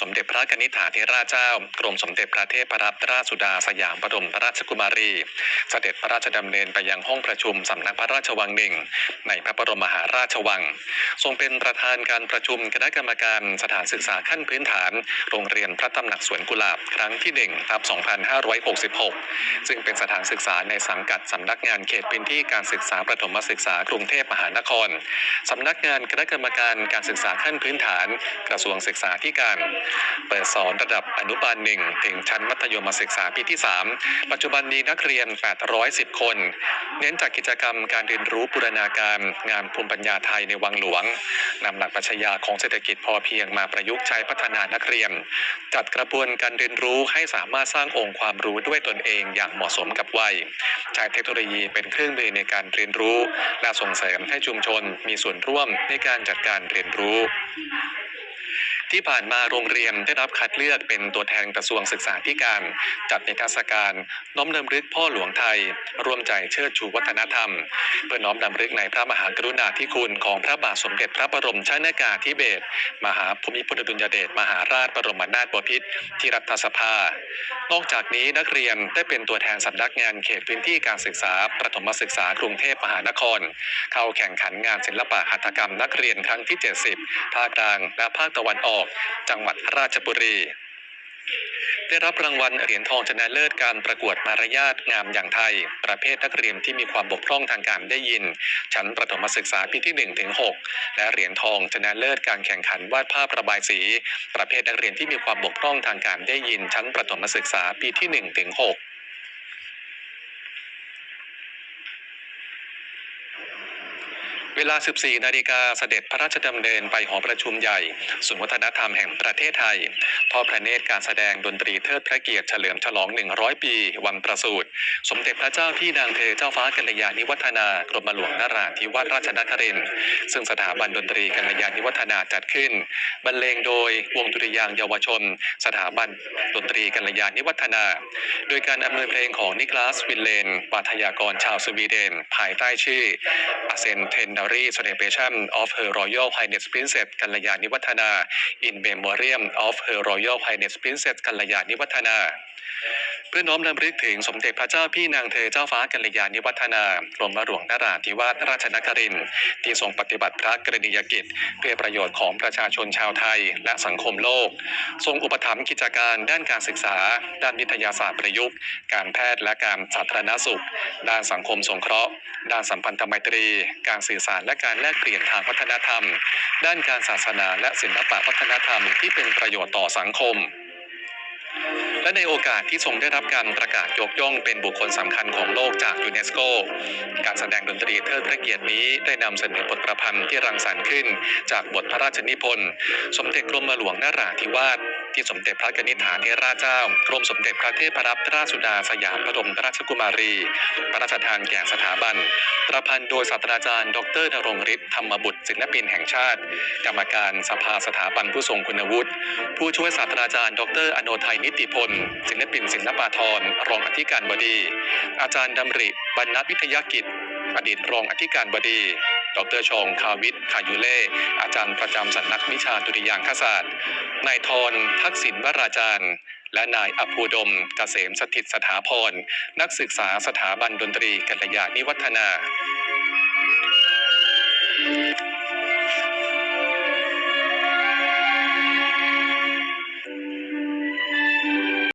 สมเด็จพระกนิษฐาธิราชเจ้ากรมสมเด็จพระเทพรัตนราชสุดาสยามบรมราชกุมารี เสด็จพระราชดำเนินไปยังห้องประชุมสำนักพระราชวังหนึ่งในพระบรมมหาราชวัง ทรงเป็นประธานการประชุมคณะกรรมการสถานศึกษาขั้นพื้นฐาน โรงเรียนพระตำหนักสวนกุหลาบครั้งที่1ทับ2566 ซึ่งเป็นสถานศึกษาในสังกัดสำนักงานเขตพื้นที่การศึกษาประถมศึกษากรุงเทพมหานครสำนักงานคณะกรรมการการศึกษาขั้นพื้นฐาน กระทรวงศึกษาธิการเปิดสอนระดับอนุบาลหนึ่งถึงชั้นมัธยมศึกษาปีที่ 3 ปัจจุบันมีนักเรียน 810 คน เน้นจากกิจกรรมการเรียนรู้บูรณาการงานภูมิปัญญาไทยในวังหลวงนำหลักปรัชญาของเศรษฐกิจพอเพียงมาประยุกต์ใช้พัฒนานักเรียน จัดกระบวนการเรียนรู้ให้สามารถสร้างองค์ความรู้ด้วยตนเองอย่างเหมาะสมกับวัยใช้เทคโนโลยีเป็นเครื่องมือในการเรียนรู้ และส่งเสริมให้ชุมชนมีส่วนร่วมในการจัดการเรียนรู้ ที่ผ่านมาโรงเรียนได้รับคัดเลือกเป็นตัวแทนกระทรวงศึกษาธิการ จัดนิทรรศการ น้อมรำลึกพ่อหลวงไทย ร่วมใจเชิดชูวัฒนธรรม เพื่อน้อมรำลึกในพระมหากรุณาธิคุณของพระบาทสมเด็จพระบรมชนากาธิเบศรมหาภูมิพลอดุลยเดชมหาราชบรมนาถบพิตรที่รัฐสภา นอกจากนี้นักเรียนได้เป็นตัวแทนสำนักงานเขตพื้นที่การศึกษา ประถมศึกษากรุงเทพมหานคร เข้าแข่งขันงานศิลปะหัตถกรรมนักเรียนครั้งที่ 70 ภาคกลางและภาคตะวันออกจังหวัดราชบุรี ได้รับรางวัลเหรียญทองชนะเลิศการประกวดมารยาทงามอย่างไทย ประเภทนักเรียนที่มีความบกพร่องทางการได้ยิน ชั้นประถมศึกษาปีที่1ถึง6และเหรียญทองชนะเลิศการแข่งขันวาดภาพระบายสี ประเภทนักเรียนที่มีความบกพร่องทางการได้ยิน ชั้นประถมศึกษาปีที่1ถึง6 เวลา 14 นาฬิกาเสด็จพระราชดำเนินไปหอประชุมใหญ่ศูนย์วัฒนธรรมแห่งประเทศไทย ทอดพระเนตรการแสดงดนตรีเทิดพระเกียรติเฉลิมฉลอง 100 ปี วันประสูติ สมเด็จพระเจ้าพี่นางเธอเจ้าฟ้ากัลยาณิวัฒนากรมหลวงนราธิวาสราชนครินทร์ซึ่งสถาบันดนตรีกัลยาณิวัฒนาจัดขึ้น บรรเลงโดยวงดุริยางเยาวชน สถาบันดนตรีกัลยาณิวัฒนา โดยการอำนวยเพลงของนิคลัสวินเลนปาทยากรชาวสวีเดน ภายใต้ชื่อ A Memory Celebration of Her Royal Highness Princess กัลยาณิวัฒนา In Memoriam of Her Royal Highness Princess กัลยาณิวัฒนา เพื่อน้อมรำลึกถึงสมเด็จพระเจ้าพี่นางเธอเจ้าฟ้ากัลยาณิวัฒนากรมหลวงนราธิวาสราชนครินทร์ที่ทรงปฏิบัติพระกรณียกิจ เพื่อประโยชน์ของประชาชนชาวไทย และสังคมโลก ทรงอุปถัมภ์กิจการด้านการศึกษา ด้านวิทยาศาสตร์ประยุกต์ การแพทย์และการสาธารณสุข ด้านสังคมสงเคราะห์ ด้านสัมพันธไมตรี การสื่อสารและการแลกเปลี่ยนทางวัฒนธรรม ด้านการศาสนาและศิลปะวัฒนธรรมที่เป็นประโยชน์ต่อสังคม และในโอกาสที่ทรงได้รับการประกาศยกย่องเป็นบุคคลสำคัญของโลกจากยูเนสโก การแสดงดนตรีเทิดพระเกียรตินี้ได้นำเสนอบทประพันธ์ที่รังสรรค์ขึ้น จากบทพระราชนิพนธ์ สมเด็จกรมหลวงนราธิวาส ที่สมเด็จพระกนิษฐาธิราชเจ้ากรมสมเด็จพระเทพรัตนราชสุดาสยามบรมราชกุมารี พระราชทานแก่สถาบัน ประพันธ์โดยศาสตราจารย์ ดรนรงฤทธิ์ธรรมบุตรศิลปินแห่งชาติ กรรมการสภาสถาบันผู้ทรงคุณวุฒิ ผู้ช่วยศาสตราจารย์ ดรอโนไทยนิติพล ศิลปินศิลปาธรรองอธิการบดี อาจารย์ดำริบรรณวิทยากิจ อดีตรองอธิการบดี ดรชองคาวิทคายุเล่อาจารย์ประจำสำนักวิชาดุริยางคศาสตร์นายทรทักษิณวราจารย์ และนายอภูดมกเกษมสถิตสถาพร นักศึกษาสถาบันดนตรีกัลยาณิวัฒนา